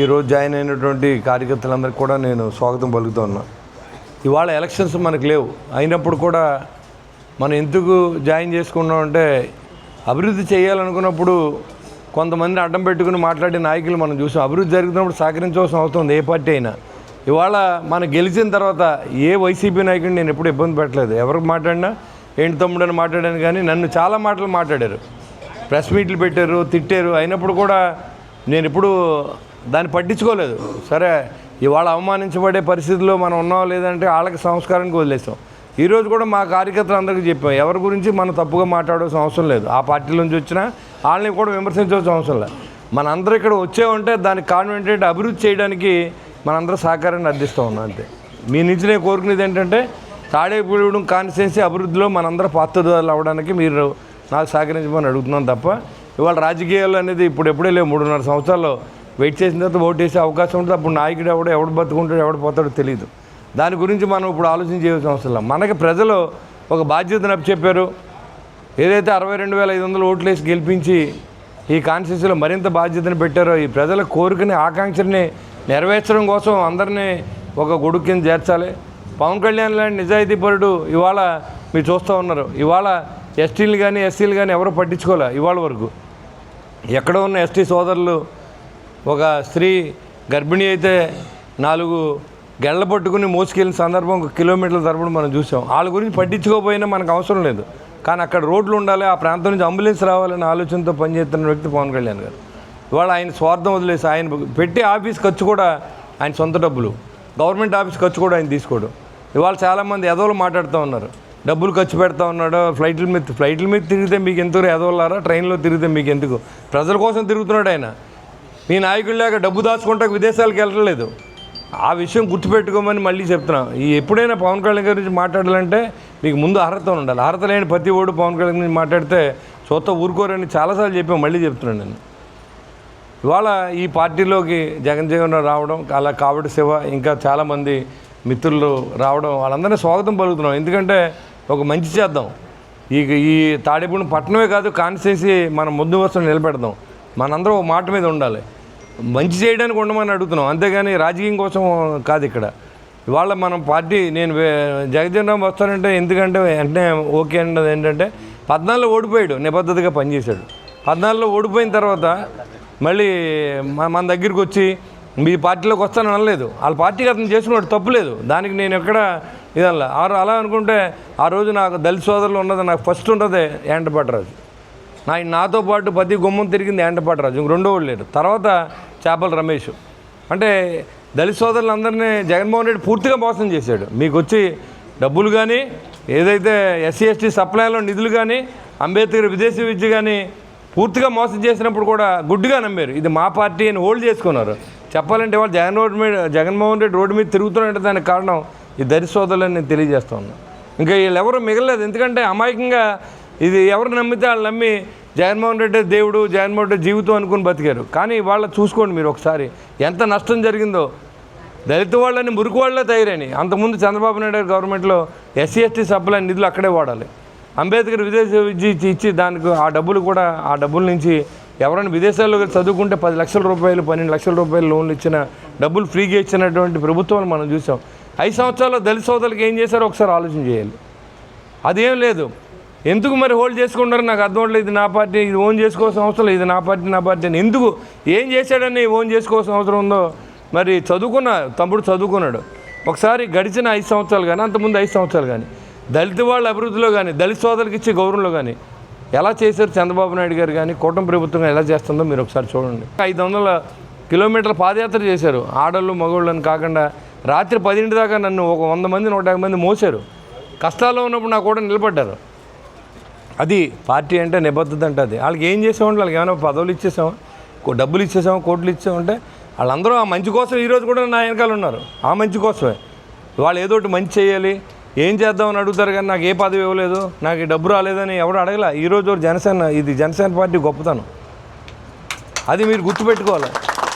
ఈరోజు జాయిన్ అయినటువంటి కార్యకర్తలందరికీ కూడా నేను స్వాగతం పలుకుతూ ఉన్నా. ఇవాళ ఎలక్షన్స్ మనకు లేవు. అయినప్పుడు కూడా మనం ఎందుకు జాయిన్ చేసుకున్నాం అంటే అభివృద్ధి చేయాలనుకున్నప్పుడు కొంతమంది అడ్డం పెట్టుకుని మాట్లాడే నాయకులు మనం చూసాం. అభివృద్ధి జరుగుతున్నప్పుడు సహకరించవలసిన అవుతుంది ఏ పార్టీ అయినా. ఇవాళ మనం గెలిచిన తర్వాత ఏ వైసీపీ నాయకుడిని నేను ఎప్పుడు ఇబ్బంది పెట్టలేదు. ఎవరికి మాట్లాడినా ఏంటి తమ్ముడు అని మాట్లాడాను కానీ నన్ను చాలా మాటలు మాట్లాడారు. ప్రెస్ మీట్లు పెట్టారు తిట్టారు. అయినప్పుడు కూడా నేను ఎప్పుడు దాన్ని పట్టించుకోలేదు. సరే ఇవాళ అవమానించబడే పరిస్థితిలో మనం ఉన్నాం లేదంటే వాళ్ళకి సంస్కారానికి వదిలేసాం. ఈరోజు కూడా మా కార్యకర్తలు అందరికీ చెప్పాం ఎవరి గురించి మనం తప్పుగా మాట్లాడాల్సిన అవసరం లేదు. ఆ పార్టీ నుంచి వచ్చినా వాళ్ళని కూడా విమర్శించవలసిన అవసరం లేదు. మనందరూ ఇక్కడ వచ్చే ఉంటే దానికి కారణం ఏంటంటే అభివృద్ధి చేయడానికి మనందరూ సహకారాన్ని అందిస్తూ ఉన్నాం అంతే. మీ నుంచి నేను కోరుకునేది ఏంటంటే తాడేపూడెం కాన్స్టిట్యున్సీ అభివృద్ధిలో మనందరూ పాత్రదారులు అవ్వడానికి మీరు నాకు సహకరించమని అడుగుతున్నాం తప్ప ఇవాళ రాజకీయాలు అనేది ఇప్పుడు ఎప్పుడే లేవు మూడున్నర సంవత్సరాల్లో. వెయిట్ చేసిన తర్వాత ఓటు వేసే అవకాశం ఉంటుంది. అప్పుడు నాయకుడు ఎవడో ఎవడు బతుకుంటాడు ఎవడు పోతాడో తెలియదు దాని గురించి మనం ఇప్పుడు ఆలోచన చేయవలసిన అవసరం మనకి ప్రజలు ఒక బాధ్యతను చెప్పారు ఏదైతే అరవై రెండు వేల ఐదు వందలు ఓట్లు వేసి గెలిపించి ఈ కాన్స్టిట్యూన్సీలో మరింత బాధ్యతను పెట్టారో ఈ ప్రజల కోరికని ఆకాంక్షని నెరవేర్చడం కోసం అందరినీ ఒక గొడుగు కింద చేర్చాలి. పవన్ కళ్యాణ్ లాంటి నిజాయితీపరుడు ఇవాళ మీరు చూస్తూ ఉన్నారు. ఇవాళ ఎస్టీలు కానీ ఎస్సీలు కానీ ఎవరు పట్టించుకోలే ఇవాళ వరకు. ఎక్కడ ఉన్న ఎస్టీ సోదరులు ఒక స్త్రీ గర్భిణి అయితే నాలుగు గెళ్ళ పట్టుకుని మోసుకెళ్ళిన సందర్భం ఒక కిలోమీటర్ల తరపున మనం చూసాం. వాళ్ళ గురించి పట్టించుకోకపోయినా మనకు అవసరం లేదు. కానీ అక్కడ రోడ్లు ఉండాలి ఆ ప్రాంతం నుంచి అంబులెన్స్ రావాలనే ఆలోచనతో పనిచేస్తున్న వ్యక్తి పవన్ కళ్యాణ్ గారు. ఇవాళ ఆయన స్వార్థం వదిలేసి ఆయన పెట్టి ఆఫీస్ ఖర్చు కూడా ఆయన సొంత డబ్బులు. గవర్నమెంట్ ఆఫీస్ ఖర్చు కూడా ఆయన తీసుకోడు. ఇవాళ చాలామంది ఎదవలు మాట్లాడుతూ ఉన్నారు. డబ్బులు ఖర్చు పెడతా ఉన్నాడు ఫ్లైట్ల మీద ఫ్లైట్ల మీద తిరిగితే మీకు ఎందుకు ఎదవలారా ట్రైన్లో తిరిగితే మీకు ఎందుకు? ప్రజల కోసం తిరుగుతున్నాడు ఆయన. ఈ నాయకులు లేక డబ్బు దాచుకుంటా విదేశాలకు వెళ్ళలేదు ఆ విషయం గుర్తుపెట్టుకోమని మళ్ళీ చెప్తున్నాం. ఈ ఎప్పుడైనా పవన్ కళ్యాణ్ గారి గురించి మాట్లాడాలంటే మీకు ముందు అర్హత ఉండాలి. అర్హత లేని ప్రతి ఓడు పవన్ కళ్యాణ్ గురించి మాట్లాడితే చూత ఊరుకోరని చాలాసార్లు చెప్పి మళ్ళీ చెప్తున్నాను నేను. ఇవాళ ఈ పార్టీలోకి జగన్ జగన్ రావడం అలా కావడి శివ ఇంకా చాలామంది మిత్రులు రావడం వాళ్ళందరినీ స్వాగతం పలుకుతున్నాం. ఎందుకంటే ఒక మంచి చేద్దాం. ఈ ఈ తాడేపూడి పట్టణమే కాదు కాన్స్టిట్యున్సీ మనం ముందు వరుసలో నిలబెడదాం. మనందరం ఒక మాట మీద ఉండాలి. మంచి చేయడానికి ఉండమని అడుగుతున్నాం. అంతేగాని రాజకీయం కోసం కాదు ఇక్కడ. ఇవాళ మనం పార్టీ నేను వే- జగజన్ రామ్ వస్తానంటే ఎందుకంటే వెంటనే ఓకే అన్నది ఏంటంటే పద్నాలుగులో ఓడిపోయాడు నిబద్ధతగా పనిచేశాడు. పద్నాలుగులో ఓడిపోయిన తర్వాత మళ్ళీ మన మన దగ్గరికి వచ్చి మీ పార్టీలోకి వస్తాను అనలేదు. వాళ్ళ పార్టీకి అతను చేసుకున్నాడు తప్పులేదు దానికి నేను ఎక్కడ ఇదల్లా ఆరు అలా అనుకుంటే ఆ రోజు నాకు దళిత సోదరులు ఉన్నది నాకు ఫస్ట్ ఉన్నదే యాంటపట్టరాజు నా నాతో పాటు ప్రతి గుమ్మం తిరిగింది ఎండపాటి రాజు రెండో వాళ్ళు లేరు తర్వాత చేపల రమేష్. అంటే దళిత సోదరులందరినీ జగన్మోహన్ రెడ్డి పూర్తిగా మోసం చేశాడు. మీకు వచ్చి డబ్బులు కానీ ఏదైతే ఎస్సీ ఎస్టీ సప్లైలో నిధులు కానీ అంబేద్కర్ విదేశీ విద్య కానీ పూర్తిగా మోసం చేసినప్పుడు కూడా గుడ్డుగా నమ్మారు. ఇది మా పార్టీ అని హోల్డ్ చేసుకున్నారు. చెప్పాలంటే వాళ్ళు జగన్ రోడ్డు మీద జగన్మోహన్ రెడ్డి రోడ్డు మీద తిరుగుతున్నట్టు దానికి కారణం ఈ దరి సోదరులని నేను తెలియజేస్తా ఉన్నాను ఇంకా వీళ్ళు ఎవరు మిగలలేదు. ఎందుకంటే అమాయకంగా ఇది ఎవరు నమ్మితే వాళ్ళు నమ్మి జగన్మోహన్ రెడ్డి దేవుడు జగన్మోహన్ రెడ్డి జీవితం అనుకుని బతికారు. కానీ వాళ్ళ చూసుకోండి మీరు ఒకసారి. ఎంత నష్టం జరిగిందో. దళిత వాళ్ళని మురికి వాళ్ళే తయారని అంతకుముందు చంద్రబాబు నాయుడు గారి గవర్నమెంట్లో ఎస్సీ ఎస్టీ సభ్యుల నిధులు అక్కడే వాడాలి. అంబేద్కర్ విదేశ విద్య ఇచ్చి దానికి ఆ డబ్బులు కూడా ఆ డబ్బుల నుంచి ఎవరైనా విదేశాల్లో చదువుకుంటే పది లక్షల రూపాయలు పన్నెండు లక్షల రూపాయలు లోన్లు ఇచ్చిన డబ్బులు ఫ్రీగా ఇచ్చినటువంటి ప్రభుత్వాలు మనం చూసాం. ఐదు సంవత్సరాల్లో దళిత సోదరులకు ఏం చేశారో ఒకసారి ఆలోచన చేయాలి. అదేం లేదు. ఎందుకు మరి హోల్డ్ చేసుకుంటారు నాకు అర్థం అవ్వట్లేదు ఇది నా పార్టీ ఇది ఓన్ చేసుకోవాల్సిన అవసరం లేదు. ఇది నా పార్టీ నా పార్టీ అని. ఎందుకు? ఏం చేశాడని ఓన్ చేసుకోవాల్సిన అవసరం ఉందో? మరి చదువుకున్న తమ్ముడు చదువుకున్నాడు. ఒకసారి గడిచిన ఐదు సంవత్సరాలు కానీ అంతకుముందు ఐదు సంవత్సరాలు కానీ దళిత వాళ్ళ అభివృద్ధిలో కానీ దళిత సోదరులకు ఇచ్చే గౌరవంలో కానీ ఎలా చేశారు చంద్రబాబు నాయుడు గారు కానీ కూటమి ప్రభుత్వం ఎలా చేస్తుందో మీరు ఒకసారి చూడండి. ఐదు వందల కిలోమీటర్ల పాదయాత్ర చేశారు. ఆడళ్ళు మగవాళ్ళు అని కాకుండా రాత్రి పదింటి దాకా నన్ను ఒక వంద మంది నూట యాభై మంది మోసారు కష్టాల్లో ఉన్నప్పుడు నా కూడా నిలబడ్డారు. అది పార్టీ అంటే నిబద్ధత అంటే అది. వాళ్ళకి ఏం చేసామంటే వాళ్ళకి ఏమైనా పదవులు ఇచ్చేసామా డబ్బులు ఇచ్చేసామా కోట్లు ఇచ్చామంటే వాళ్ళందరూ ఆ మంచి కోసం ఈరోజు కూడా నా వెనకాల ఉన్నారు. ఆ మంచి కోసమే. వాళ్ళు ఏదో ఒకటి మంచి చేయాలి. ఏం చేద్దామని అడుగుతారు కానీ నాకు ఏ పదవి ఇవ్వలేదు నాకు డబ్బు రాలేదని ఎవరు అడగల. ఈరోజు ఒక జనసేన ఇది జనసేన పార్టీ గొప్పతనం. అది మీరు గుర్తుపెట్టుకోవాలి.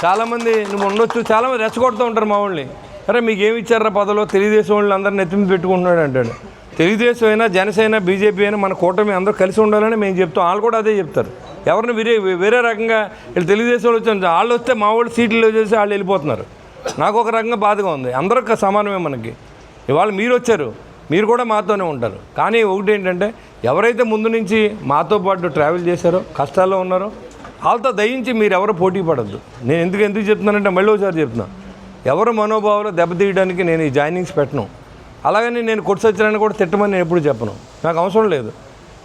చాలామంది నువ్వు ఉండొచ్చు చాలామంది రెచ్చగొడుతూ ఉంటారు మా వాళ్ళని. అరే మీకు ఏమి ఇచ్చారా పదవిలో? తెలుగుదేశం వాళ్ళు అందరిని నెత్తి పెట్టుకుంటున్నాడు అంటాడు. తెలుగుదేశం అయినా జనసేన బీజేపీ అయినా మన కూటమి అందరూ కలిసి ఉండాలని మేము చెప్తాం. వాళ్ళు కూడా అదే చెప్తారు. ఎవరిని వేరే వేరే రకంగా వీళ్ళు తెలుగుదేశం వాళ్ళు వచ్చారు వాళ్ళు వస్తే మా వాళ్ళు సీట్లు చేసి వాళ్ళు వెళ్ళిపోతున్నారు. నాకు ఒక రకంగా బాధగా ఉంది. అందరూ సమానమే మనకి. ఇవాళ మీరు వచ్చారు. మీరు కూడా మాతోనే ఉంటారు. కానీ ఒకటి ఏంటంటే ఎవరైతే ముందు నుంచి మాతో పాటు ట్రావెల్ చేశారో కష్టాల్లో ఉన్నారో వాళ్ళతో దయించి మీరు ఎవరు పోటీ పడద్దు. నేను ఎందుకు ఎందుకు చెప్తున్నానంటే మళ్ళీ ఒకసారి చెప్తున్నా. ఎవరు మనోభావాలు దెబ్బతీయడానికి నేను ఈ జాయినింగ్స్ పెట్టను. అలాగని నేను కొట్టుసచ్చినాన్ని కూడా తిట్టమని నేను ఎప్పుడు చెప్పను. నాకు అవసరం లేదు.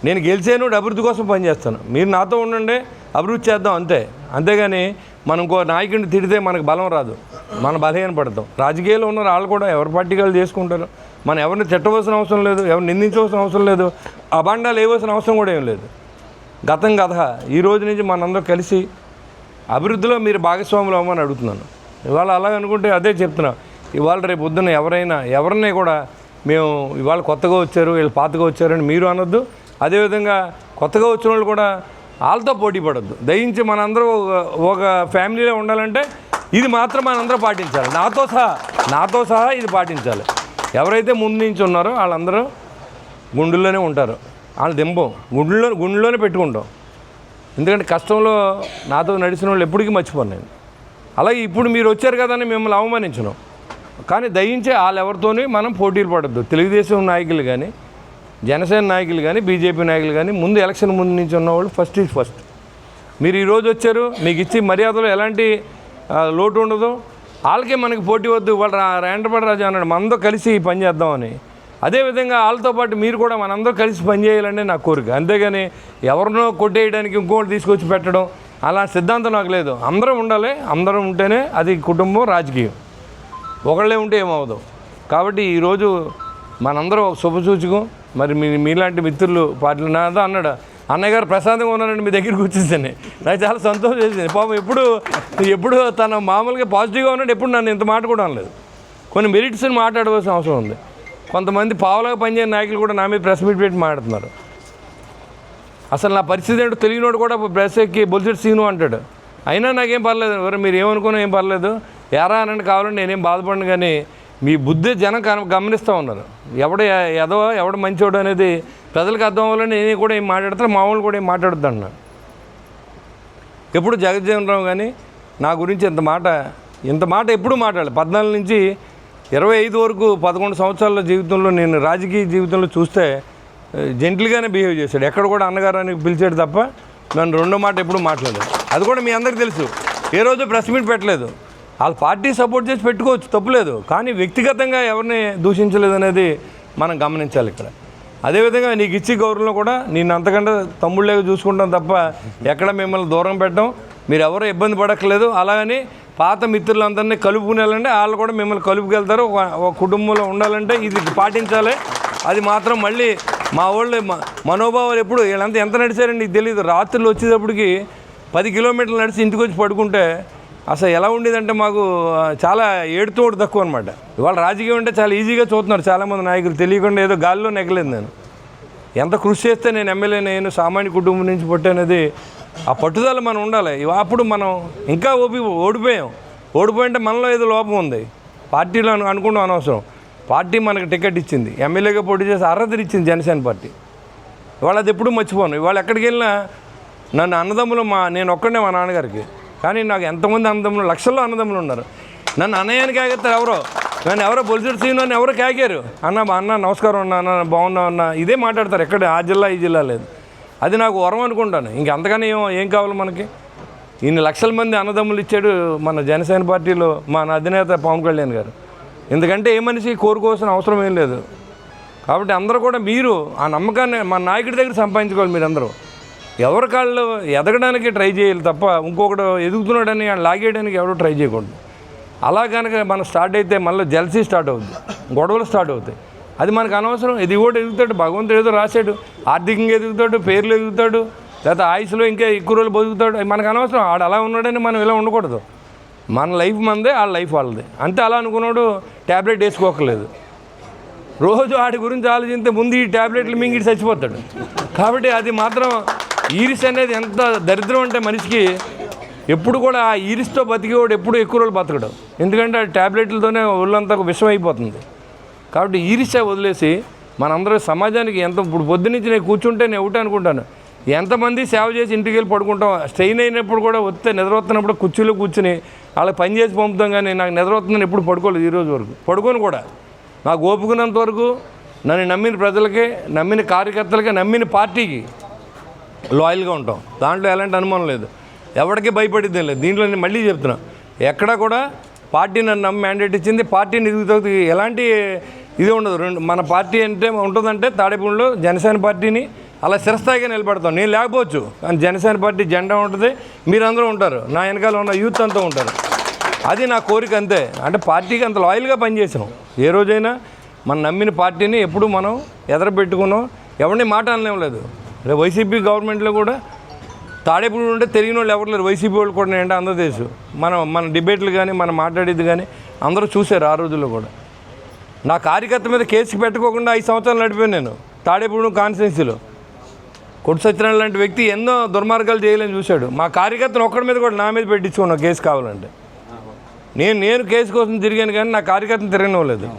నేను గెలిచాను అభివృద్ధి కోసం పనిచేస్తాను మీరు నాతో ఉండండి అభివృద్ధి చేద్దాం అంతే. అంతేగాని మనం ఇంకో నాయకుడిని తిడితే మనకు బలం రాదు. మన బలహీన పడతాం. రాజకీయాల్లో ఉన్న వాళ్ళు కూడా ఎవరి పార్టీకి వాళ్ళు చేసుకుంటారు. మనం ఎవరిని తిట్టవలసిన అవసరం లేదు ఎవరిని నిందించవలసిన అవసరం లేదు అభాండాలు వేయవలసిన అవసరం కూడా ఏం లేదు. గతం కథ. ఈ రోజు నుంచి మనందరం కలిసి అభివృద్ధిలో మీరు భాగస్వాములు అవ్వమని అడుగుతున్నాను. ఇవాళ అలాగ అనుకుంటే అదే చెప్తున్నాను ఇవాళ రేపు పొద్దున్న ఎవరైనా ఎవరిని కూడా మేము ఇవాళ కొత్తగా వచ్చారు వీళ్ళు పాతగా వచ్చారని మీరు అనొద్దు. అదేవిధంగా కొత్తగా వచ్చిన వాళ్ళు కూడా వాళ్ళతో పోటీ పడొద్దు. దయించి మనందరూ ఒక- ఒక ఫ్యామిలీలో ఉండాలంటే ఇది మాత్రం మనందరూ పాటించాలి. నాతో సహా నాతో సహా ఇది పాటించాలి. ఎవరైతే ముందు నుంచి ఉన్నారో వాళ్ళందరూ గుండెల్లోనే ఉంటారు. వాళ్ళు దింపం. గుండెల్లో గుండెల్లోనే పెట్టుకుంటాం. ఎందుకంటే కష్టంలో నాతో నడిచిన వాళ్ళు ఎప్పటికీ మర్చిపోను నేను. అలాగే ఇప్పుడు మీరు వచ్చారు కదా అని మిమ్మల్ని అవమానించను. కానీ దయించి వాళ్ళు మనం పోటీలు పడద్దు. తెలుగుదేశం నాయకులు కానీ జనసేన నాయకులు కానీ బీజేపీ నాయకులు కానీ ముందు ఎలక్షన్ ముందు నుంచి ఉన్నవాళ్ళు ఫస్ట్ ఈజ్ ఫస్ట్. మీరు ఈరోజు వచ్చారు మీకు ఇచ్చి మర్యాదలో ఎలాంటి లోటు ఉండదు. వాళ్ళకే మనకి పోటీ వద్దు వాళ్ళు రా రాజు అన్నాడు మనతో కలిసి పని చేద్దామని. అదేవిధంగా వాళ్ళతో పాటు మీరు కూడా మనందరూ కలిసి పని చేయాలనే నా కోరిక. అంతేగాని ఎవరినో కొట్టేయడానికి ఇంకోటి తీసుకొచ్చి పెట్టడం అలా సిద్ధాంతం నాకు లేదు. అందరం ఉండాలి అందరం ఉంటేనే అది కుటుంబం రాజకీయం. ఒకళ్ళే ఉంటే ఏమవుదు కాబట్టి ఈరోజు మనందరం ఒక శుభసూచకం మరి మీ మీలాంటి మిత్రులు పార్టీలు నాదో అన్నాడు. అన్నయ్య గారు ప్రశాంతంగా ఉన్నారండి మీ దగ్గరికి వచ్చేసాను. నాకు చాలా సంతోషం చేసింది పాపం ఎప్పుడు ఎప్పుడు తన మామూలుగా పాజిటివ్గా ఉన్నాడు ఎప్పుడు నన్ను ఇంత మాట కూడా కొన్ని మెరిట్స్ని మాట్లాడవలసిన అవసరం ఉంది. కొంతమంది పావులాగా పనిచేయని నాయకులు కూడా నా మీద ప్రెస్ మీట్ పెట్టి మాట్లాడుతున్నారు. అసలు నా పరిస్థితి ఏంటో తెలియనోడు కూడా ప్రెస్ ఎక్కి బొలిచెట్ సీను అంటాడు. అయినా నాకేం పర్లేదు. ఎవరు మీరు ఏమనుకున్నా ఏం పర్లేదు. ఎరా అనండి కావాలంటే నేనేం బాధపడను కానీ మీ బుద్ధి జనం గమ- గమనిస్తూ ఉన్నారు. ఎవడు ఎదో ఎవడు మంచోడు అనేది ప్రజలకు అర్థం అవ్వాలని నేను కూడా ఏం మాట్లాడతాను మామూలు కూడా ఏం మాట్లాడద్దు ఎప్పుడు జగజ్జీవన్ రావు కానీ నా గురించి ఇంత మాట ఇంత మాట ఎప్పుడు మాట్లాడాలి. పద్నాలుగు నుంచి ఇరవై ఐదు వరకు పదకొండు సంవత్సరాల జీవితంలో నేను రాజకీయ జీవితంలో చూస్తే జెంట్లుగానే బిహేవ్ చేశాడు. ఎక్కడ కూడా అన్నగారు అని పిలిచాడు తప్ప నన్ను రెండో మాట ఎప్పుడు మాట్లాడలేదు. అది కూడా మీ అందరికీ తెలుసు. ఏ రోజు ప్రెస్ మీట్ పెట్టలేదు. వాళ్ళ పార్టీ సపోర్ట్ చేసి పెట్టుకోవచ్చు తప్పులేదు. కానీ వ్యక్తిగతంగా ఎవరిని దూషించలేదు అనేది మనం గమనించాలి ఇక్కడ. అదేవిధంగా నీకు ఇచ్చి గౌరవంలో కూడా నేను అంతకంటే తమ్ముళ్ళగా చూసుకుంటాం తప్ప ఎక్కడ మిమ్మల్ని దూరం పెట్టడం మీరు ఎవరు ఇబ్బంది పడక్కలేదు అలాగని పాత మిత్రులందరినీ కలుపుకునేయాలంటే వాళ్ళు కూడా మిమ్మల్ని కలుపుకెళ్తారు. ఒక కుటుంబంలో ఉండాలంటే ఇది పాటించాలి. అది మాత్రం మళ్ళీ మా వాళ్ళు మనోభావాలు ఎప్పుడు వీళ్ళంతా ఎంత నడిచారండి తెలియదు రాత్రులు వచ్చేటప్పటికి పది కిలోమీటర్లు నడిచి ఇంటికి వచ్చి పడుకుంటే అసలు ఎలా ఉండేదంటే మాకు చాలా ఏడుతోడు తక్కువ అనమాట ఇవాళ రాజకీయం అంటే చాలా ఈజీగా చూస్తున్నారు చాలామంది నాయకులు. తెలియకుండా ఏదో గాల్లో నెగలేదు నేను. ఎంత కృషి చేస్తే నేను ఎమ్మెల్యే నేను సామాన్య కుటుంబం నుంచి పుట్టనేది ఆ పట్టుదల మనం ఉండాలి. ఇవా- అప్పుడు మనం ఇంకా ఓపి ఓడిపోయాం. ఓడిపోయింటే మనలో ఏదో లోపం ఉంది. పార్టీలో అనుకుంటాం అనవసరం. పార్టీ మనకు టికెట్ ఇచ్చింది. ఎమ్మెల్యేగా పోటీ చేసి అర్హత ఇచ్చింది జనసేన పార్టీ. ఇవాళ అది ఎప్పుడూ మర్చిపోను. ఇవాళ ఎక్కడికి వెళ్ళినా నన్ను అన్నదమ్ములు మా నేను ఒక్కడే మా నాన్నగారికి. కానీ నాకు ఎంతమంది అన్నదమ్ములు లక్షల్లో అన్నదమ్ములు ఉన్నారు. నన్ను అన్నయ్యని కాగేస్తారు ఎవరో. నన్ను ఎవరో బొలిసిడి సీను అని ఎవరో కాగారు. అన్న మా అన్న నమస్కారం అన్న అన్న బాగున్నా అన్న ఇదే మాట్లాడతారు. ఎక్కడ ఆ జిల్లా ఈ జిల్లా లేదు. అది నాకు వరం అనుకుంటాను. ఇంక అంతకన్నా ఏం ఏం కావాలి మనకి? ఇన్ని లక్షల మంది అన్నదమ్ములు ఇచ్చాడు మన జనసేన పార్టీలో మన అధినేత పవన్ కళ్యాణ్ గారు. ఎందుకంటే ఏ మనిషి కోరుకోవాల్సిన అవసరం ఏం లేదు. కాబట్టి అందరూ కూడా మీరు ఆ నమ్మకాన్ని మా నాయకుడి దగ్గర సంపాదించుకోవాలి మీరందరూ. ఎవరి కాళ్ళు ఎదగడానికి ట్రై చేయాలి తప్ప ఇంకొకడు ఎదుగుతున్నాడని లాగేయడానికి ఎవరు ట్రై చేయకూడదు. అలా కనుక మనం స్టార్ట్ అయితే మళ్ళీ జెల్సీ స్టార్ట్ అవుతుంది గొడవలు స్టార్ట్ అవుతాయి. అది మనకు అనవసరం. ఇది కూడా ఎదుగుతాడు? భగవంతుడు ఏదో రాశాడు. ఆర్థికంగా ఎదుగుతాడు పేర్లు ఎదుగుతాడు లేకపోతే ఆయుస్లో ఇంకా ఎక్కువ రోజులు బతుకుతాడు. మనకు అనవసరం. ఆడు అలా ఉన్నాడని మనం ఇలా ఉండకూడదు. మన లైఫ్ మనదే ఆ లైఫ్ వాళ్ళది. అంతే అలా అనుకున్నాడు ట్యాబ్లెట్ వేసుకోకలేదు రోజు వాటి గురించి ఆలోచిస్తే ముందు ఈ ట్యాబ్లెట్లు మింగిడి చచ్చిపోతాడు. కాబట్టి అది మాత్రం ఈరిస్ అనేది ఎంత దరిద్రం అంటే మనిషికి ఎప్పుడు కూడా ఆ ఈరిస్తో బతికేవాడు ఎప్పుడు ఎక్కువ రోజులు బతకడు. ఎందుకంటే ఆ ట్యాబ్లెట్లతోనే ఒళ్ళంతా విషం అయిపోతుంది కాబట్టి ఈరిసే వదిలేసి మనందరూ సమాజానికి ఎంత ఇప్పుడు పొద్దునుంచి నేను కూర్చుంటే నేను ఒకటి అనుకుంటాను. ఎంతమంది సేవ చేసి ఇంటికి వెళ్ళి పడుకుంటాం స్ట్రెయిన్ అయినప్పుడు కూడా వస్తే నిద్ర వస్తున్నప్పుడు కుర్చీలో కూర్చుని వాళ్ళకి పని చేసి పంపుతాం కానీ నాకు నిద్ర వస్తుందని ఎప్పుడు పడుకోలేదు ఈరోజు వరకు. పడుకొని కూడా. నాకు ఓపుకున్నంత వరకు నన్ను నమ్మిన ప్రజలకి నమ్మిన కార్యకర్తలకి నమ్మిన పార్టీకి లాయల్గా ఉంటాం. దాంట్లో ఎలాంటి అనుమానం లేదు. ఎవరికి భయపడిద్దేం లేదు. దీంట్లో నేను మళ్ళీ చెప్తున్నా. ఎక్కడా కూడా పార్టీ నన్ను నమ్మి మ్యాండేట్ ఇచ్చింది. పార్టీ నిరుగుతుంది ఎలాంటి ఇది ఉండదు. రెండు మన పార్టీ అంటే ఉంటుందంటే తాడేపూడిలో జనసేన పార్టీని అలా చిరస్థాయిగా నిలబెడతాం. నేను లేకపోవచ్చు. కానీ జనసేన పార్టీ జెండా ఉంటుంది. మీరందరూ ఉంటారు. నా వెనకాల ఉన్న యూత్ అంతా ఉంటారు. అది నా కోరిక అంతే. అంటే పార్టీకి అంత లాయల్గా పనిచేసాం. ఏ రోజైనా మనం నమ్మిన పార్టీని ఎప్పుడు మనం ఎదరబెట్టుకున్నాం. ఎవరిని మాట అనలేం లేదు. రేపు వైసీపీ గవర్నమెంట్లో కూడా తాడేపూడి ఉంటే తెలియని వాళ్ళు ఎవరు లేరు. వైసీపీ వాళ్ళు కూడా ఏంటంటే అందరూ మనం మన డిబేట్లు కానీ మనం మాట్లాడేది కానీ అందరూ చూశారు ఆ రోజుల్లో కూడా. నా కార్యకర్త మీద కేసు పెట్టుకోకుండా ఐదు సంవత్సరాలు నడిపాను నేను తాడేపూడి కాన్స్టిట్యున్సీలో. కొట్టు సత్యనారాయణ లాంటి వ్యక్తి ఎన్నో దుర్మార్గాలు చేయలేని చూశాడు. మా కార్యకర్తను ఒక్కడి మీద కూడా నా మీద పెట్టించుకున్నాం కేసు కావాలంటే. నేను నేను కేసు కోసం తిరిగాను కానీ నా కార్యకర్తను తిరగనివ్వలేదు.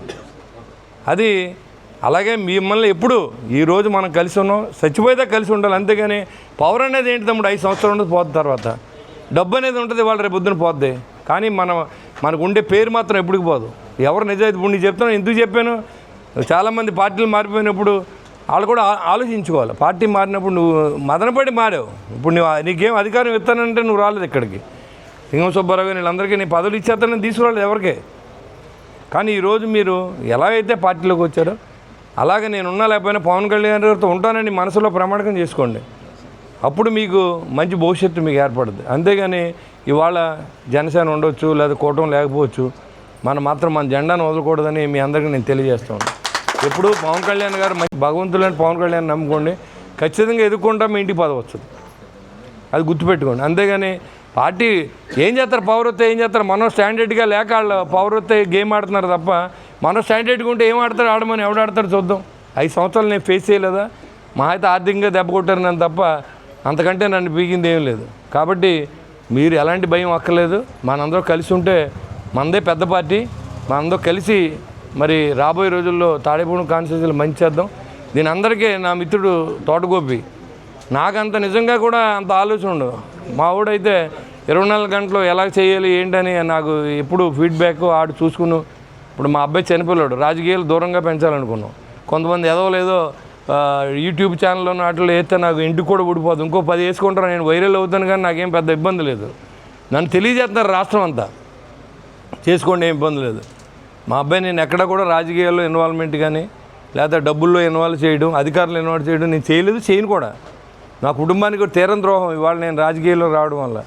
అది అలాగే మిమ్మల్ని ఎప్పుడు ఈరోజు మనం కలిసి ఉన్నాం చచ్చిపోయేదా కలిసి ఉండాలి. అంతేగాని పవర్ అనేది ఏంటి తమ్ముడు? ఐదు సంవత్సరాలు ఉంటుంది పోతుంది తర్వాత. డబ్బు అనేది ఉంటుంది వాళ్ళ రేపు పొద్దున పోద్ది. కానీ మనం మనకు ఉండే పేరు మాత్రం ఎప్పటికి పోదు. ఎవరు నిజాయితీ ఇప్పుడు నీకు చెప్తాను ఎందుకు చెప్పాను? చాలామంది పార్టీలు మారిపోయినప్పుడు వాళ్ళు కూడా ఆలోచించుకోవాలి. పార్టీ మారినప్పుడు నువ్వు మదనపడి మారావు. ఇప్పుడు నువ్వు నీకేం అధికారం ఇస్తానంటే నువ్వు రాలేదు ఇక్కడికి. సింగం సుబ్బారావు గారు వీళ్ళందరికీ నీ పదవులు ఇచ్చేస్తానని తీసుకురాలేదు ఎవరికే. కానీ ఈరోజు మీరు ఎలా అయితే పార్టీలోకి వచ్చారో అలాగే నేను ఉన్నా లేకపోయినా పవన్ కళ్యాణ్ గారితో ఉంటానని మనసులో ప్రమాణకం చేసుకోండి. అప్పుడు మీకు మంచి భవిష్యత్తు మీకు ఏర్పడుతుంది అంతేగాని ఇవాళ జనసేన ఉండొచ్చు లేదా కూటమి లేకపోవచ్చు మనం మాత్రం మన జెండాను వదలకూడదని మీ అందరికీ నేను తెలియజేస్తాను ఎప్పుడు పవన్ కళ్యాణ్ గారు మంచి భగవంతులని పవన్ కళ్యాణ్ నమ్ముకోండి. ఖచ్చితంగా ఎదుర్కొంటా మీ ఇంటికి పదవచ్చు. వస్తుంది అది గుర్తుపెట్టుకోండి. అంతేగాని పార్టీ ఏం చేస్తారు? పౌరత్వం ఏం చేస్తారు? మనం స్టాండర్డ్గా లేక వాళ్ళు పౌరత్వ గేమ్ ఆడుతున్నారు తప్ప మనం స్టాండర్డ్గా ఉంటే ఏం ఆడతారు? ఆడమని ఎవడు ఆడతారు చూద్దాం. ఐదు సంవత్సరాలు నేను ఫేస్ చేయలేదా? మా అయితే ఆర్థికంగా దెబ్బ కొట్టారు నన్ను తప్ప అంతకంటే నన్ను పీకింది ఏం లేదు. కాబట్టి మీరు ఎలాంటి భయం అక్కర్లేదు. మనందరూ కలిసి ఉంటే మనదే పెద్ద పార్టీ. మనందరూ కలిసి మరి రాబోయే రోజుల్లో తాడేపూడి కాన్స్టిట్యూన్సీలో మంచి చేద్దాం. దీని అందరికీ నా మిత్రుడు తోటగోపి నాకంత నిజంగా కూడా అంత ఆలోచన ఉండదు. మా ఊడైతే ఇరవై నాలుగు గంటలు ఎలా చేయాలి ఏంటని నాకు ఎప్పుడు ఫీడ్బ్యాక్ ఆడు చూసుకుని. ఇప్పుడు మా అబ్బాయి చనిపోయాడు రాజకీయాలు దూరంగా పెంచాలనుకున్నాం. కొంతమంది ఏదో లేదో యూట్యూబ్ ఛానల్లో వాటిలో వేస్తే నాకు ఇంటికి కూడా ఊడిపోదు. ఇంకో పది వేసుకుంటాను నేను వైరల్ అవుతాను కానీ నాకేం పెద్ద ఇబ్బంది లేదు. నన్ను తెలియజేస్తున్నారు రాష్ట్రం అంతా. చేసుకోండి ఏం ఇబ్బంది లేదు. మా అబ్బాయి నేను ఎక్కడ కూడా రాజకీయాల్లో ఇన్వాల్వ్మెంట్ కానీ లేదా డబ్బుల్లో ఇన్వాల్వ్ చేయడం అధికారులు ఇన్వాల్వ్ చేయడం నేను చేయలేదు చేయను కూడా. నా కుటుంబానికి కూడా తీరం ద్రోహం. ఇవాళ నేను రాజకీయాల్లో రావడం వల్ల.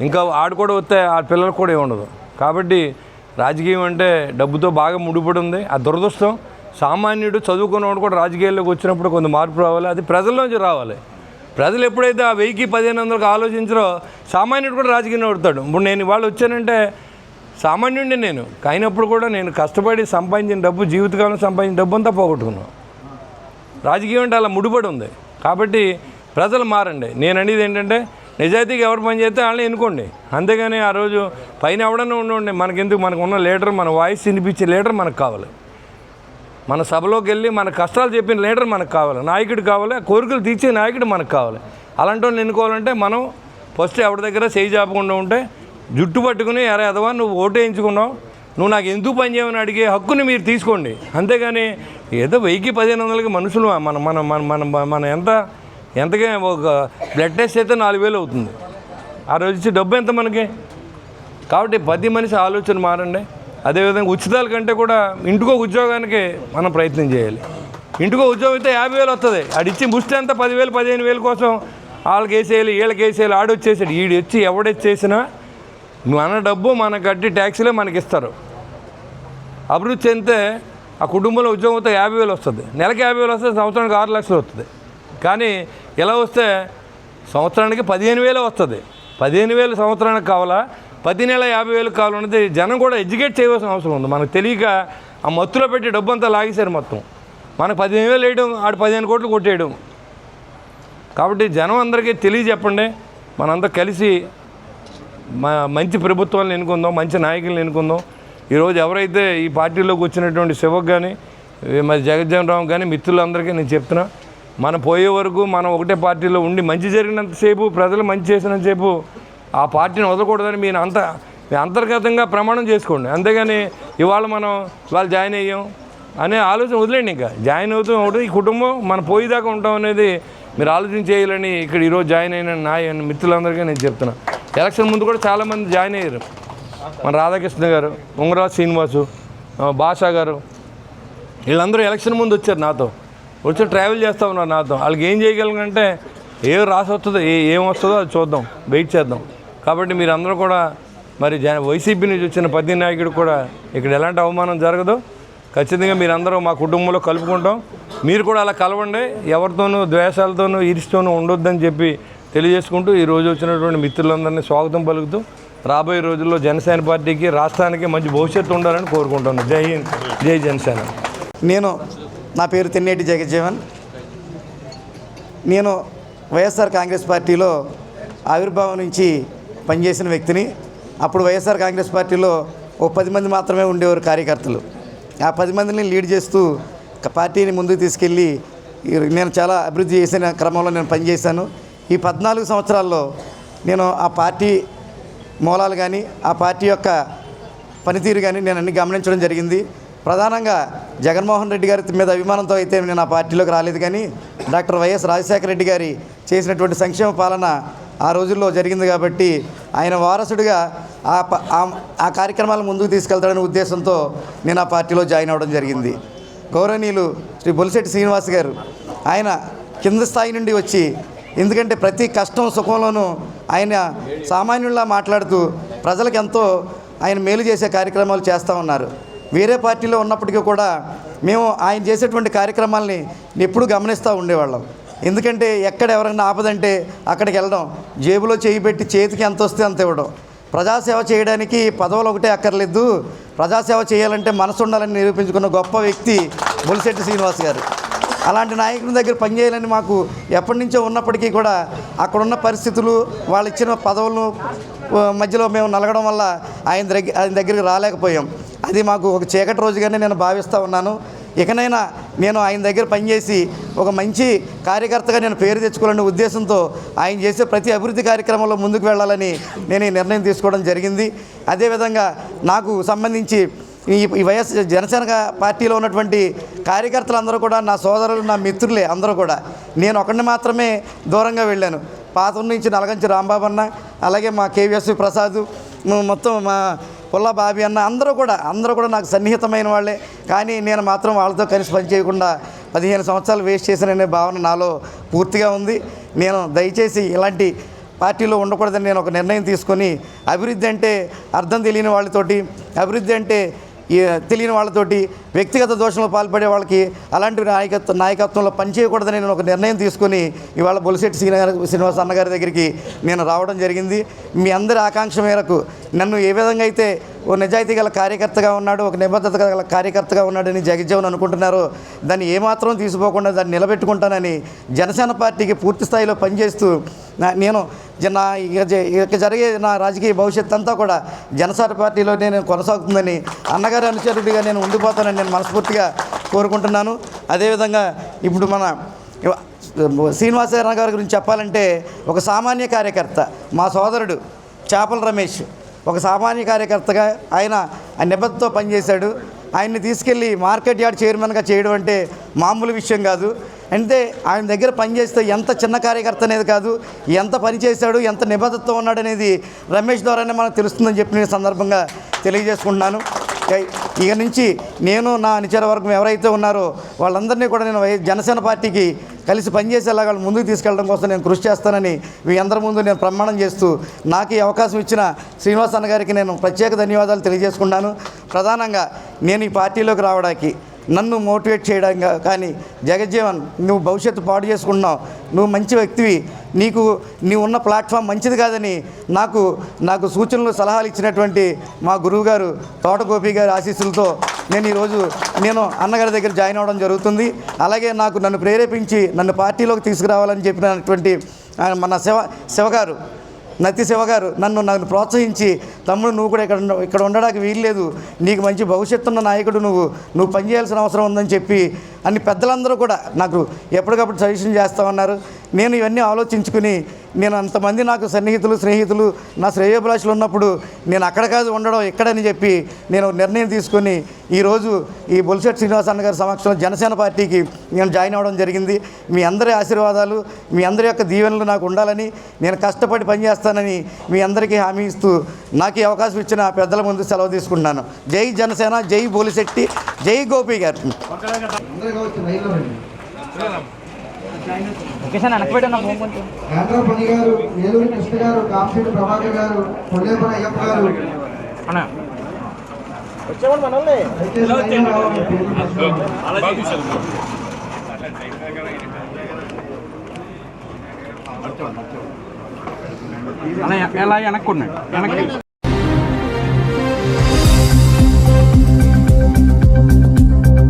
ఇంకా ఆడు కూడా వస్తే ఆ పిల్లలకు కూడా ఉండదు. కాబట్టి రాజకీయం అంటే డబ్బుతో బాగా ముడిపడి ఉంది. ఆ దురదృష్టం. సామాన్యుడు చదువుకున్నవాడు కూడా రాజకీయాల్లోకి వచ్చినప్పుడు కొంత మార్పు రావాలి. అది ప్రజల్లోంచి రావాలి. ప్రజలు ఎప్పుడైతే ఆ వెయ్యికి పదిహేను వందలకు ఆలోచించరో సామాన్యుడు కూడా రాజకీయం పడతాడు ఇప్పుడు నేను ఇవాళ వచ్చానంటే సామాన్యుడిని నేను. అయినప్పుడు కూడా నేను కష్టపడి సంపాదించిన డబ్బు జీవితకాలం సంపాదించిన డబ్బు అంతా పోగొట్టుకున్నాను. రాజకీయం అంటే అలా ముడిపడి ఉంది. కాబట్టి ప్రజలు మారండి. నేను అనేది ఏంటంటే నిజాయితీగా ఎవరు పని చేస్తే వాళ్ళని ఎన్నుకోండి. అంతేగాని ఆ రోజు పైన ఎవడన్నా ఉండండి మనకెందుకు? మనకు ఉన్న లీడర్ మన వాయిస్ వినిపించే లీడర్ మనకు కావాలి. మన సభలోకి వెళ్ళి మన కష్టాలు చెప్పిన లీడర్ మనకు కావాలి. నాయకుడు కావాలి కోరికలు తీర్చే నాయకుడు మనకు కావాలి. అలాంటి వాళ్ళని ఎన్నుకోవాలంటే మనం ఫస్ట్ ఎవరి దగ్గర చేయి చాపకుండా ఉంటే జుట్టు పట్టుకుని అరే అదవా నువ్వు ఓటు వేయించుకున్నావు నువ్వు నాకు ఎందుకు పని చేయమని అడిగే హక్కుని మీరు తీసుకోండి. అంతేగాని ఏదో వెయ్యికి పదిహేను వందలకి మనుషులు మన మన మన మన మన ఎంత ఎంతకే ఒక బ్లడ్ టెస్ట్ అయితే నాలుగు వేలు అవుతుంది. ఆ రోజు ఇచ్చే డబ్బు ఎంత మనకి? కాబట్టి పది మనిషి ఆలోచన మారండి. అదేవిధంగా ఉచితాల కంటే కూడా ఇంటికో ఉద్యోగానికి మనం ప్రయత్నం చేయాలి. ఇంటికో ఉద్యోగం అయితే యాభై వేలు వస్తుంది ఆడిచ్చి ముష్టి అంతా పదివేలు పదిహేను వేలు కోసం వాళ్ళకి వేసేయాలి వీళ్ళకి వేసేయాలి ఆడు వచ్చేసాడు. ఈడు వచ్చి ఎవడొచ్చేసినా మన డబ్బు మన కట్టి ట్యాక్సీలే మనకి ఇస్తారు. అభివృద్ధి చెందితే ఆ కుటుంబంలో ఉద్యోగంతో యాభై వేలు వస్తుంది. నెలకి యాభై వేలు వస్తే సంవత్సరానికి ఆరు లక్షలు వస్తుంది కానీ ఇలా వస్తే సంవత్సరానికి పదిహేను వేలే వస్తుంది. పదిహేను వేలు సంవత్సరానికి కావాలా? పది నెల యాభై వేలు కావాలన్నది జనం కూడా ఎడ్యుకేట్ చేయవలసిన అవసరం ఉంది. మనకు తెలియక ఆ మత్తులో పెట్టి డబ్బు అంతా లాగేశారు మొత్తం. మనకు పదిహేను వేలు వేయడం ఆడు పదిహేను కోట్లు కొట్టేయడం. కాబట్టి జనం అందరికీ తెలియజెప్పండి. మనంతా కలిసి మా మంచి ప్రభుత్వాలను ఎన్నుకుందాం మంచి నాయకులను ఎన్నుకుందాం. ఈరోజు ఎవరైతే ఈ పార్టీలోకి వచ్చినటువంటి శివకు కానీ మరి జగజ్జన్ రావు కానీ మిత్రులందరికీ నేను చెప్తున్నా మనం పోయే వరకు మనం ఒకటే పార్టీలో ఉండి మంచి జరిగినంతసేపు ప్రజలు మంచి చేసినంతసేపు ఆ పార్టీని వదలకూడదని మీరు అంత మీ అంతర్గతంగా ప్రమాణం చేసుకోండి. అంతేగాని ఇవాళ మనం ఇవాళ జాయిన్ అయ్యాం అనే ఆలోచన వదిలేండి ఇంకా. జాయిన్ అవుతూ ఒకటి ఈ కుటుంబం మనం పోయేదాకా ఉంటాం అనేది మీరు ఆలోచన చేయాలని ఇక్కడ ఈరోజు జాయిన్ అయిన నా మిత్రులందరికీ నేను చెప్తున్నా. ఎలక్షన్ ముందు కూడా చాలామంది జాయిన్ అయ్యారు. మన రాధాకృష్ణ గారు ఉంగరాజ్ శ్రీనివాసు భాషా గారు వీళ్ళందరూ ఎలక్షన్ ముందు వచ్చారు నాతో. వచ్చి ట్రావెల్ చేస్తా ఉన్నారు నాతో. వాళ్ళకి ఏం చేయగలంటే ఏ రాసి వస్తుందో ఏ ఏం వస్తుందో అది చూద్దాం వెయిట్ చేద్దాం. కాబట్టి మీరందరూ కూడా మరి జన వైసీపీ నుంచి వచ్చిన పది నాయకుడు కూడా ఇక్కడ ఎలాంటి అవమానం జరగదు. ఖచ్చితంగా మీరందరూ మా కుటుంబంలో కలుపుకుంటాం. మీరు కూడా అలా కలవండి. ఎవరితోనూ ద్వేషాలతోనూ ఈరిస్తోనూ ఉండొద్దని చెప్పి తెలియజేసుకుంటూ ఈరోజు వచ్చినటువంటి మిత్రులందరినీ స్వాగతం పలుకుతూ రాబోయే రోజుల్లో జనసేన పార్టీకి రాష్ట్రానికి మంచి భవిష్యత్తు ఉండాలని కోరుకుంటున్నాను. జై హింద్. జై జనసేన. నేను నా పేరు తెన్నేటి జగజ్జీవన్. నేను వైఎస్ఆర్ కాంగ్రెస్ పార్టీలో ఆవిర్భావం నుంచి పనిచేసిన వ్యక్తిని. అప్పుడు వైఎస్ఆర్ కాంగ్రెస్ పార్టీలో ఓ పది మంది మాత్రమే ఉండేవారు కార్యకర్తలు. ఆ పది మందిని లీడ్ చేస్తూ పార్టీని ముందుకు తీసుకెళ్ళి నేను చాలా అభివృద్ధి చేసిన క్రమంలో నేను పనిచేశాను. ఈ పద్నాలుగు సంవత్సరాల్లో నేను ఆ పార్టీ మూలాలు కానీ ఆ పార్టీ యొక్క పనితీరు కానీ నేను అన్ని గమనించడం జరిగింది. ప్రధానంగా జగన్మోహన్ రెడ్డి గారి మీద అభిమానంతో అయితే నేను ఆ పార్టీలోకి రాలేదు కానీ డాక్టర్ వైఎస్ రాజశేఖర రెడ్డి గారి చేసినటువంటి సంక్షేమ పాలన ఆ రోజుల్లో జరిగింది కాబట్టి ఆయన వారసుడిగా ఆ ప- ఆ- ఆ కార్యక్రమాలను ముందుకు తీసుకెళ్తాడనే ఉద్దేశంతో నేను ఆ పార్టీలో జాయిన్ అవ్వడం జరిగింది. గౌరవనీయులు శ్రీ బొలిశెట్టి శ్రీనివాస్ గారు ఆయన కింద స్థాయి నుండి వచ్చి ఎందుకంటే ప్రతి కష్టం సుఖంలోనూ ఆయన సామాన్యుల్లా మాట్లాడుతూ ప్రజలకు ఎంతో ఆయన మేలు చేసే కార్యక్రమాలు చేస్తూ ఉన్నారు. వేరే పార్టీలో ఉన్నప్పటికీ కూడా మేము ఆయన చేసేటువంటి కార్యక్రమాలని ఎప్పుడూ గమనిస్తూ ఉండేవాళ్ళం. ఎందుకంటే ఎక్కడ ఎవరైనా ఆపదంటే అక్కడికి వెళ్ళడం జేబులో చేయి పెట్టి చేతికి ఎంత వస్తే అంత ఇవ్వడం. ప్రజాసేవ చేయడానికి పదవులు ఒకటే అక్కర్లేదు. ప్రజాసేవ చేయాలంటే మనసు ఉండాలని నిరూపించుకున్న గొప్ప వ్యక్తి బొలిశెట్టి శ్రీనివాస్ గారు. అలాంటి నాయకుని దగ్గర పనిచేయాలని మాకు ఎప్పటి నుంచో ఉన్నప్పటికీ కూడా అక్కడున్న పరిస్థితులు వాళ్ళు ఇచ్చిన పదవులను మధ్యలో మేము నలగడం వల్ల ఆయన దగ్గర ఆయన దగ్గరికి రాలేకపోయాం. అది మాకు ఒక చీకటి రోజుగానే నేను భావిస్తూ ఉన్నాను. ఇకనైనా నేను ఆయన దగ్గర పనిచేసి ఒక మంచి కార్యకర్తగా నేను పేరు తెచ్చుకోవాలనే ఉద్దేశంతో ఆయన చేసే ప్రతి అభివృద్ధి కార్యక్రమంలో ముందుకు వెళ్ళాలని నేను ఈ నిర్ణయం తీసుకోవడం జరిగింది. అదేవిధంగా నాకు సంబంధించి ఈ ఈ వైఎస్ జనసేన పార్టీలో ఉన్నటువంటి కార్యకర్తలు అందరూ కూడా నా సోదరులు నా మిత్రులే అందరూ కూడా నేను ఒకరిని మాత్రమే దూరంగా వెళ్ళాను. పాత నుంచి నలగంచి రాంబాబు అన్న అలాగే మా కేవీఎస్వి ప్రసాద్ మొత్తం మా పుల్ల బాబీ అన్న అందరూ కూడా అందరూ కూడా నాకు సన్నిహితమైన వాళ్ళే. కానీ నేను మాత్రం వాళ్ళతో కలిసి పనిచేయకుండా పదిహేను సంవత్సరాలు వేస్ట్ చేశాననే భావన నాలో పూర్తిగా ఉంది. నేను దయచేసి ఇలాంటి పార్టీలో ఉండకూడదని నేను ఒక నిర్ణయం తీసుకొని అభివృద్ధి అంటే అర్థం తెలియని వాళ్ళతోటి అభివృద్ధి అంటే తెలియని వాళ్ళతోటి వ్యక్తిగత దోషంలో పాల్పడే వాళ్ళకి అలాంటి నాయకత్వ నాయకత్వంలో పనిచేయకూడదని నేను ఒక నిర్ణయం తీసుకుని ఇవాళ బొలిశెట్టి శ్రీనివాస అన్నగారి దగ్గరికి నేను రావడం జరిగింది. మీ అందరి ఆకాంక్ష మేరకు నన్ను ఏ విధంగా అయితే ఓ నిజాయితీ గల కార్యకర్తగా ఉన్నాడు ఒక నిబద్ధత గల కార్యకర్తగా ఉన్నాడని జగజ్జీవన్ అనుకుంటున్నారో దాన్ని ఏమాత్రం తీసుకోకుండా దాన్ని నిలబెట్టుకుంటానని జనసేన పార్టీకి పూర్తి స్థాయిలో పనిచేస్తూ నేను నా ఇక జరిగే నా రాజకీయ భవిష్యత్ అంతా కూడా జనసేన పార్టీలో నేను కొనసాగుతుందని అన్నగారి అనుచరుడిగా నేను ఉండిపోతానని నేను మనస్ఫూర్తిగా కోరుకుంటున్నాను. అదేవిధంగా ఇప్పుడు మన శ్రీనివాసరావు గారి గురించి చెప్పాలంటే ఒక సామాన్య కార్యకర్త మా సోదరుడు చేపల రమేష్ ఒక సామాన్య కార్యకర్తగా ఆయన ఆ నిబద్ధతో పనిచేశాడు. ఆయన్ని తీసుకెళ్ళి మార్కెట్ యార్డ్ చైర్మన్గా చేయడం అంటే మామూలు విషయం కాదు. అంటే ఆయన దగ్గర పనిచేస్తే ఎంత చిన్న కార్యకర్త అనేది కాదు ఎంత పని చేశాడు ఎంత నిబద్ధతతో ఉన్నాడు అనేది రమేష్ ద్వారానే మనకు తెలుస్తుందని చెప్పి నేను సందర్భంగా తెలియజేసుకుంటున్నాను. ఇక- నుంచి నేను నా అనుచర వర్గం ఎవరైతే ఉన్నారో వాళ్ళందరినీ కూడా నేను వై- జనసేన పార్టీకి కలిసి పనిచేసేలాగా వాళ్ళు ముందుకు తీసుకెళ్ళడం కోసం నేను కృషి చేస్తానని మీ అందరి ముందు నేను ప్రమాణం చేస్తూ నాకు ఈ అవకాశం ఇచ్చిన శ్రీనివాస్ అన్న గారికి నేను ప్రత్యేక ధన్యవాదాలు తెలియజేసుకున్నాను ప్రధానంగా నేను ఈ పార్టీలోకి రావడానికి నన్ను మోటివేట్ చేయడం కానీ జగజ్జీవన్ నువ్వు భవిష్యత్తు పాడు చేసుకుంటున్నావు. నువ్వు మంచి వ్యక్తివి. నీకు నీవు ఉన్న ప్లాట్ఫామ్ మంచిది కాదని నాకు నాకు సూచనలు సలహాలు ఇచ్చినటువంటి మా గురువు గారు తోట గోపి గారి ఆశీస్సులతో నేను ఈరోజు నేను అన్నగారి దగ్గర జాయిన్ అవ్వడం జరుగుతుంది. అలాగే నాకు నన్ను ప్రేరేపించి నన్ను పార్టీలోకి తీసుకురావాలని చెప్పినటువంటి మన శివ శివగారు నత్తి శివ గారు నన్ను నన్ను ప్రోత్సహించి తమ్ముడు నువ్వు కూడా ఇక్కడ ఇక్కడ ఉండడానికి వీల్లేదు. నీకు మంచి భవిష్యత్తు ఉన్న నాయకుడు నువ్వు. నువ్వు పనిచేయాల్సిన అవసరం ఉందని చెప్పి అని పెద్దలందరూ కూడా నాకు ఎప్పటికప్పుడు సజెషన్ చేస్తామన్నారు నేను ఇవన్నీ ఆలోచించుకుని నేను అంతమంది నాకు సన్నిహితులు స్నేహితులు నా శ్రేయోభిలాషులు ఉన్నప్పుడు నేను అక్కడ కాదు ఉండడం ఎక్కడని చెప్పి నేను నిర్ణయం తీసుకొని ఈరోజు ఈ బొలిశెట్టి శ్రీనివాసన్న గారి సమక్షంలో జనసేన పార్టీకి నేను జాయిన్ అవ్వడం జరిగింది. మీ అందరి ఆశీర్వాదాలు మీ అందరి యొక్క దీవెనలు నాకు ఉండాలని నేను కష్టపడి పనిచేస్తానని మీ అందరికీ హామీ ఇస్తూ నాకు నాకు అవకాశం ఇచ్చిన పెద్దల ముందు సెలవు తీసుకుంటున్నాను. జై జనసేన జై బోలిశెట్టి జై గోపి గారు. అలా ఎలా వెనక్కున్నాడు వెనక్కి.